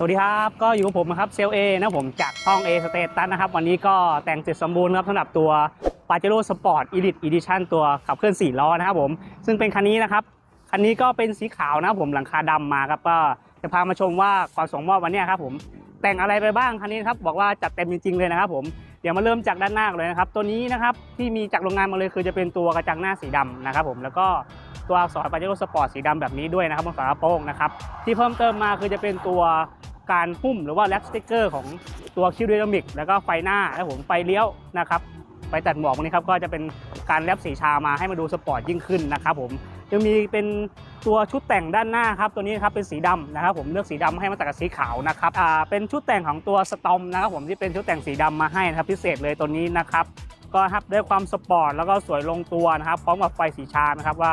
สวัสดีครับ ก็อยู่กับผมนะครับเซลเอนะผมจากช่องเอสเตตัสนะครับ วันนี้ก็แต่งเสร็จสมบูรณ์ครับสำหรับตัว p a j e r o Sport Elite Edition ตัวขับเคลื่อน 4 ล้อนะครับผม ซึ่งเป็นคันนี้นะครับ คันนี้ก็เป็นสีขาวนะผมหลังคาดำมาครับ ก็จะพามาชมว่าความสมมอบวันนี้ครับผมแต่งอะไรไปบ้างคันนี้ครับบอกว่าจัดเต็มจริงๆเลยนะครับผมเดี๋ยวมาเริ่มจากด้านหน้าก่อนเลยนะครับ ตัวนี้นะครับที่มีจากโรงงานมาเลยคือจะเป็นตัวกระจังหน้าสีดำนะครับผมแล้วก็ตัวอักษรปาเจโร่สปอร์ตสีดำแบบนี้ด้วยนะครับบนฝากระโปรงนะครับที่เพิ่มเติมมาคือจะเป็นตัว การหุ้มหรือว่าแรปสติกเกอร์ของตัวคิวเดนามิกแล้วก็ไฟหน้าแล้วผมไฟเลี้ยวนะครับไฟตัดหมอกนี้ครับก็จะเป็นการแรปสีชามาให้มาดูสปอร์ตยิ่งขึ้นนะครับผมยังมีเป็นตัวชุดแต่งด้านหน้าครับตัวนี้ครับเป็นสีดำนะครับผมเลือกสีดำให้มาตัดกับสีขาวนะครับอ่าเป็นชุดแต่งของตัวสตอมนะครับผมที่เป็นชุดแต่งสีดำมาให้นะครับพิเศษเลยตัวนี้นะครับก็ครับด้วยความสปอร์ตแล้วก็สวยลงตัวนะครับพร้อมกับไฟสีชานะครับว่า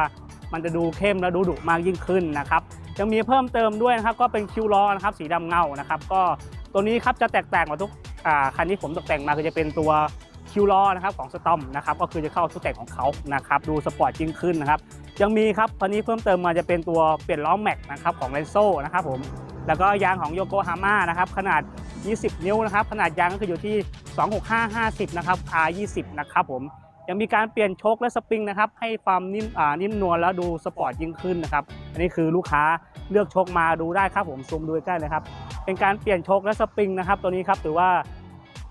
มันจะดูเข้มและดูดุมากยิ่งขึ้นนะครับ ยังมีเพิ่มเติมด้วยนะครับก็เป็นคิวล้อนะครับสีดำเงานะครับ ก็ตัวนี้ครับจะแตกต่างกว่าทุกคันที่ผมตกแต่งมาคือจะเป็นตัวคิวล้อนะครับของสตอมนะครับก็คือจะเข้าชุดแต่งของเขานะครับดูสปอร์ตยิ่งขึ้นนะครับยังมีครับคันนี้เพิ่มเติมมาจะเป็นตัวเปลี่ยนล้อแม็กนะครับของเรนโซนะครับผมแล้วก็ยางของโยโกฮาม่านะครับขนาด 20 นิ้วนะครับขนาดยางก็คืออยู่ที่ 26550 นะครับ R20 นะครับผม ยังมีการเปลี่ยนโชคและสปริงนะครับให้ความนิ่มนิ่มนวลแล้วดูสปอร์ตยิ่งขึ้นนะครับอันนี้คือลูกค้าเลือกโชคมาดูได้ครับผมซูมดูใกล้เลยครับเป็นการเปลี่ยนโชคและสปริงนะครับตัวนี้ครับถือว่า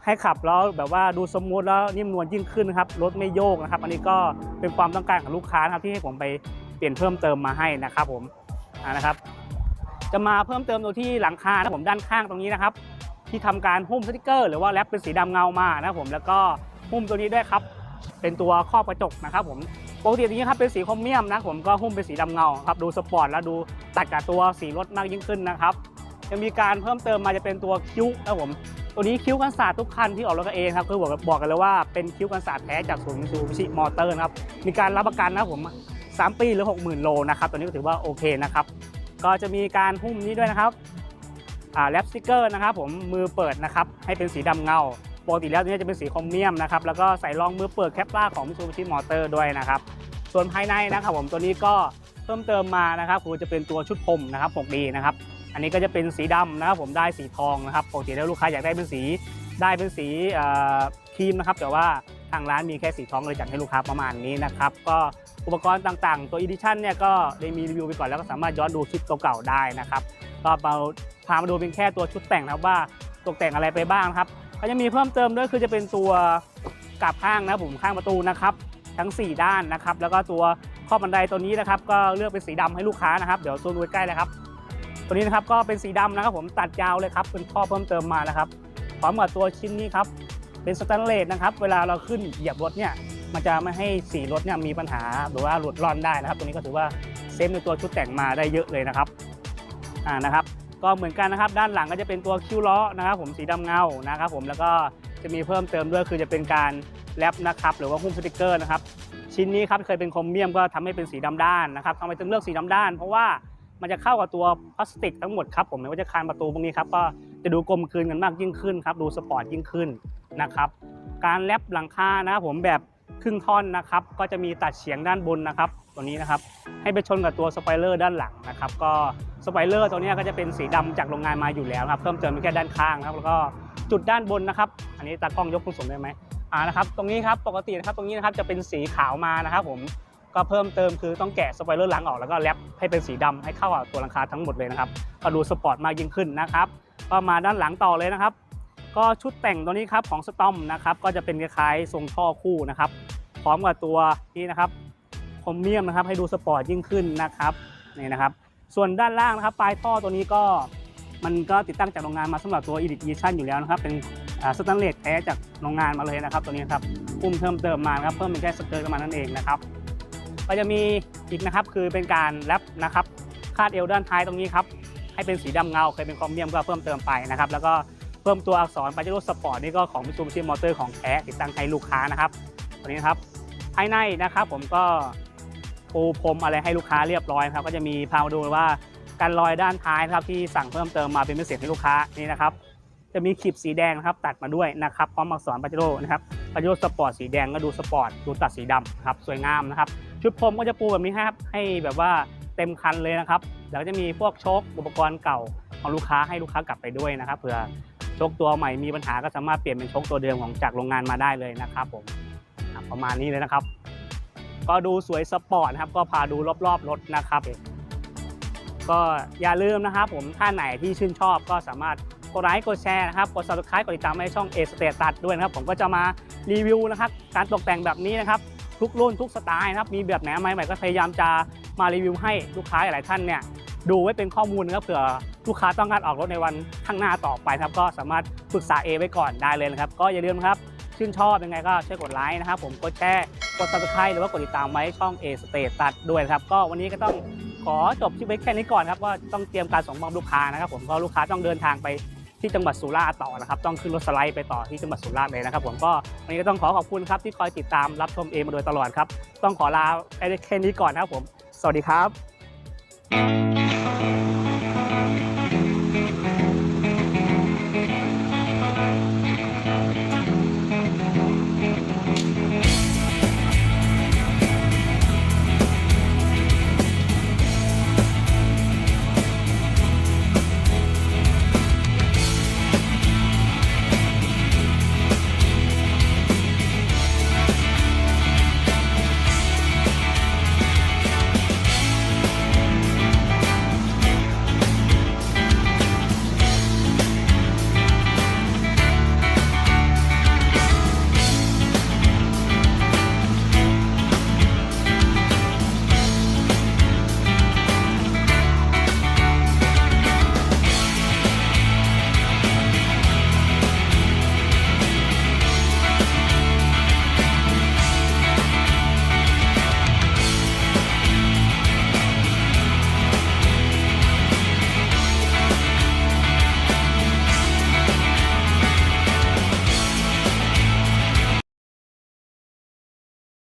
ให้ขับแล้วแบบว่าดูสมูทแล้วนิ่มนวลยิ่งขึ้นนะครับรถไม่โยกนะครับ อันนี้ก็เป็นความต้องการของลูกค้านะครับที่ให้ผมไปเปลี่ยนเพิ่มเติมมาให้นะครับผมนะครับ จะมาเพิ่มเติมตัวที่หลังคานะผมด้านข้างตรงนี้นะครับ ที่ทำการหุ้มสติกเกอร์ หรือว่าแรปเป็นสีดำเงามานะผมแล้วก็หุ้มตัวนี้ด้วยครับ เป็นตัวครอบกระจกนะครับผมปกติอย่างนี้ครับเป็นสีโครเมียมนะผมก็หุ้มเป็นสีดำเงาครับดูสปอร์ตแล้วดูตัดกับตัวสีรถมากยิ่งขึ้นนะครับยังมีการเพิ่มเติมมาจะเป็นตัวคิ้วนะครับผมตัวนี้คิ้วกันศาสตร์ทุกคันที่ออกรถกับเองครับคือบอกบอกกันเลยว่าเป็นคิ้วกันศาสตร์แท้จากศูนย์มิซูบิชิมอเตอร์นะครับมีการรับประกันนะครับผมสามปีหรือ 60,000 โลนะครับตัวนี้ก็ถือว่าโอเคนะครับก็จะมีการหุ้มนี้ด้วยนะครับอ่าแรปสติกเกอร์นะครับผมมือเปิดนะครับให้เป็นสีดำเงา ปกติแล้วตัวนี้จะเป็นสีโครเมียมนะครับแล้วก็ใส่รองมือเปิดแคปล่าของมิซูบิชิมอเตอร์ด้วยนะครับส่วนภายในนะครับผมตัวนี้ก็เพิ่มเติมมานะครับคือจะเป็นตัวชุดพรมนะครับ 6D นะครับอันนี้ก็จะเป็นสีดำนะครับผมได้สีทองนะครับปกติแล้วลูกค้าอยากได้เป็นสีได้เป็นสีครีมนะครับแต่ว่าทางร้านมีแค่สีทองเลยจัดให้ลูกค้าประมาณนี้นะครับก็อุปกรณ์ต่างๆ ตัว Edition เนี่ยก็ได้มีรีวิวไปก่อนแล้วก็สามารถย้อนดูคลิปเก่าๆได้นะครับก็เราพามาดูเป็นแค่ตัวชุดแต่งนะครับว่าตกแต่งอะไรไปบ้างครับ ก็จะมีเพิ่มเติมด้วยคือจะเป็นตัวกลับข้างนะผมข้างประตูนะครับทั้ง 4 ด้านนะครับ แล้วก็ตัวข้อบันไดตัวนี้นะครับ ก็เลือกเป็นสีดำให้ลูกค้านะครับ เดี๋ยวซูมดูใกล้เลยครับ ตัวนี้นะครับก็เป็นสีดำนะครับ ผมตัดยาวเลยครับเป็นข้อเพิ่มเติมมานะครับพร้อมกับตัวชิ้นนี้ครับเป็นสแตนเลสนะครับ เวลาเราขึ้นเหยียบรถเนี่ยมันจะไม่ให้สีรถเนี่ยมีปัญหาหรือว่าหลุดร่อนได้นะครับ ตัวนี้ก็ถือว่าเซฟในตัวชุดแต่งมาได้เยอะเลยนะครับอ่านะครับ ก็เหมือนกันนะครับ ด้านหลังก็จะเป็นตัวคิ้วล้อนะครับ ผมสีดำเงานะครับ ผมแล้วก็จะมีเพิ่มเติมด้วยคือจะเป็นการแรปนะครับ หรือว่าหุ้มสติกเกอร์นะครับ ชิ้นนี้ครับเคยเป็นโครเมียมก็ทำให้เป็นสีดำด้านนะครับทำไมถึงเลือกสีดำด้าน เพราะว่ามันจะเข้ากับตัวพลาสติกทั้งหมดครับผมไม่ว่าจะคานประตูพวกนี้ครับก็จะดูกลมกลืนกันมากยิ่งขึ้นครับดูสปอร์ตยิ่งขึ้นนะครับการแรปหลังคานะครับผมแบบ ครึ่งท่อนนะครับ ก็จะมีตัดเฉียงด้านบนนะครับ ตัวนี้นะครับ ให้ไปชนกับตัวสไปเลอร์ด้านหลังนะครับ ก็สไปเลอร์ตัวนี้ก็จะเป็นสีดำจากโรงงานมาอยู่แล้วครับ เพิ่มเติมเป็นแค่ด้านข้างครับแล้วก็จุดด้านบนนะครับ อันนี้ตากล้องยกคุณสมได้ไหมอ่านะครับ ตรงนี้ครับปกตินะครับตรงนี้นะครับจะเป็นสีขาวมานะครับ ผมก็เพิ่มเติมคือต้องแกะสไปเลอร์หลังออกแล้วก็แรปให้เป็นสีดำให้เข้ากับตัวหลังคาทั้งหมดเลยนะครับก็ดูสปอร์ตมากยิ่งขึ้นนะครับก็มาด้านหลังต่อเลยนะครับ ก็ชุดแต่งตัวนี้ครับของสตอมนะครับก็จะเป็นคล้ายๆทรงท่อคู่นะครับ พร้อมกับตัวนี้นะครับคอมเมียมนะครับให้ดูสปอร์ตยิ่งขึ้นนะครับนี่นะครับ ส่วนด้านล่างนะครับปลายท่อตัวนี้ก็มันก็ติดตั้งจากโรงงานมาสำหรับตัว Edit Edition อยู่แล้วนะครับ เป็นสแตนเลสแท้จากโรงงานมาเลยนะครับ ตัวนี้ครับปุ่มเพิ่มเติมมาครับเพิ่มเป็นแค่สเกิร์ตมานั่นเองนะครับก็จะมีอีกนะครับคือเป็นการแรปนะครับคาดเอวด้านท้ายตรงนี้ครับให้เป็นสีดำเงาเคยเป็นคอมเมียมก็เพิ่มเติมไปนะครับ แล้วก็ เพิ่มตัวอักษรปาเจโร่สปอร์ตนี่ก็ของมิซูบิชิมอเตอร์ของแท้ติดตั้งให้ลูกค้านะครับตัวนี้นะครับภายในนะครับผมก็ปูพรมอะไรให้ลูกค้าเรียบร้อยครับ ก็จะมีพามาดูว่าการลอยด้านท้ายนะครับที่สั่งเพิ่มเติมมาเป็นพิเศษให้ลูกค้านี่นะครับ จะมีขีบสีแดงนะครับตัดมาด้วยนะครับพร้อมอักษรปาเจโร่นะครับปาเจโร่สปอร์ตสีแดงก็ดูสปอร์ตดูตัดสีดำครับสวยงามนะครับชุดพรมก็จะปูแบบนี้ครับให้แบบว่าเต็มคันเลยนะครับแล้วก็จะมีพวกโชคอุปกรณ์เก่าของลูกค้าให้ลูกค้ากลับไปด้วยนะครับเผื่อ ชคตัวใหม่มีปัญหาก็สามารถเปลี่ยนเป็นชคตัวเดิมของจากโรงงานมาได้เลยนะครับผมประมาณนี้เลยนะครับ ก็ดูสวยสปอร์ตนะครับก็พาดูรอบๆรถนะครับก็อย่าลืมนะครับผมท่านไหนที่ชื่นชอบก็สามารถกดไลค์กดแชร์นะครับกด subscribe กดติดตามให้ช่อง A Status ด้วยนะครับ ผมก็จะมารีวิวนะครับการตกแต่งแบบนี้นะครับ ทุกรุ่นทุกสไตล์นะครับ มีแบบไหนใหม่ๆก็พยายามจะมารีวิวให้ลูกค้าหลายท่านเนี่ย ดูไว้เป็นข้อมูลนะครับเผื่อลูกค้าต้องการออกรถในวันข้างหน้าต่อไปครับก็สามารถปรึกษา A ไว้ก่อนได้เลยนะครับ ก็อย่าลืมครับชื่นชอบยังไงก็ช่วยกดไลค์นะครับผมกดแชร์กด subscribe หรือว่ากดติดตามไว้ช่อง A Status ด้วยครับ ก็วันนี้ก็ต้องขอจบคลิปไว้แค่นี้ก่อนครับว่าต้องเตรียมการส่งมอบลูกค้านะครับ ผมก็ลูกค้าต้องเดินทางไปที่จังหวัดสุราษฎร์ต่อนะครับ ต้องขึ้นรถสไลด์ไปต่อที่จังหวัดสุราษฎร์เลยนะครับ ผมก็วันนี้ก็ต้องขอขอบคุณครับที่คอยติดตามรับชมเอมาโดยตลอดครับ ต้องขอลาไปแค่นี้ก่อนนะครับผม สวัสดีครับ